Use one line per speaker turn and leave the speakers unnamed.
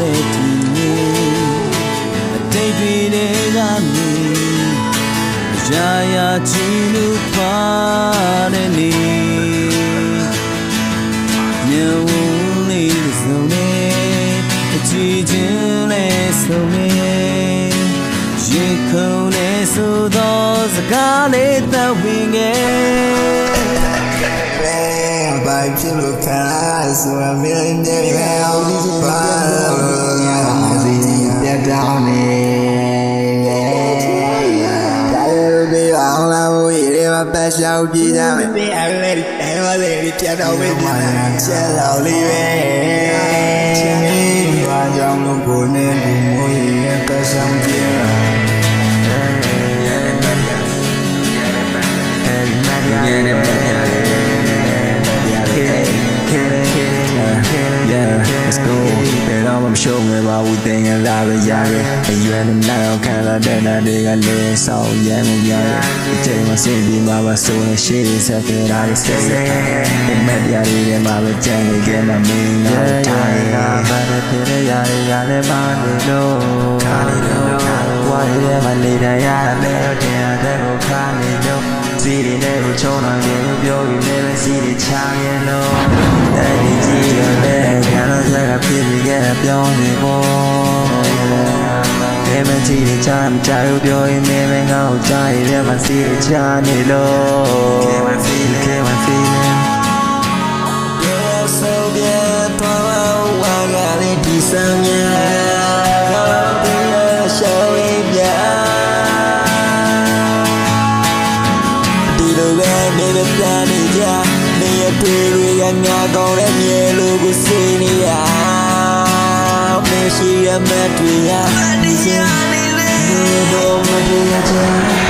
တဲ့ဒီနေ့အတိတ်တွေတဲ့
ကနေရာရာချီလို့ပါတဲ့နေ့မြေဝလေးစုံနေအချီချင်းလေးစုံနေရေခုန်နေဆိုသောစကားလေးတော့ဝင်ငယ်
Bye, Tim Lucas, I'm in the hell. Bye. Mà ta sao chi ra Đi ăn lên em mà đi đi chơi đâu biết gì nè Chơi đâu đi về
တော့မှမရှုံးငယ်ပါဘူးတင်ရလာပဲရခဲ့အရွယ်နဲ့နောက်ခံလာတဲ့နာတွေကလည်းဆောင်းရမ်းမှုများတယ်အချိန်မှစင်ပြီးမှပါဆိုရင်ရှေ့ဆက်ကြတာတွေဆက်ဆက်ဒီမက်တရားတွေမှာပဲကြံနေကြမှာမင်းငါတိုင်းကဘာနဲ့ပြရရရလည်းမနေလို့ခါနေလို့ဝါရဲမနေတိုင်းရတယ်တင်ရတဲ့ကိုခါနေလို့စီရီနဲ့ကိုချုံနိုင်တယ်လို့ပြောပြီးလည်းပဲစီရီချရဲ့လို့တဲ့ဒီကြီးရတဲ့ခံတော့ဆက်က ဖြစ်ပြီးခဲ့ပြောင်းနေဖို့ဘယ်မှကြည့်နေချမ်းကြလို့ပြောရင်မင်းမငါ့ကိုကြားရတဲ့မှာစီရီချနေလို့ Get my feeling Get my feeling
Yeah, so bien, para jugar en diseñar Show it, yeah ဒီလိုပဲနေပဲပြန်နေကြနေရတွေ့တွေကငါကောင်းတဲ့မြေလိုကိုစိနေ ရမရှိရမတွေ့ရဒီစနေလေဘုံမတွေ့ရချာ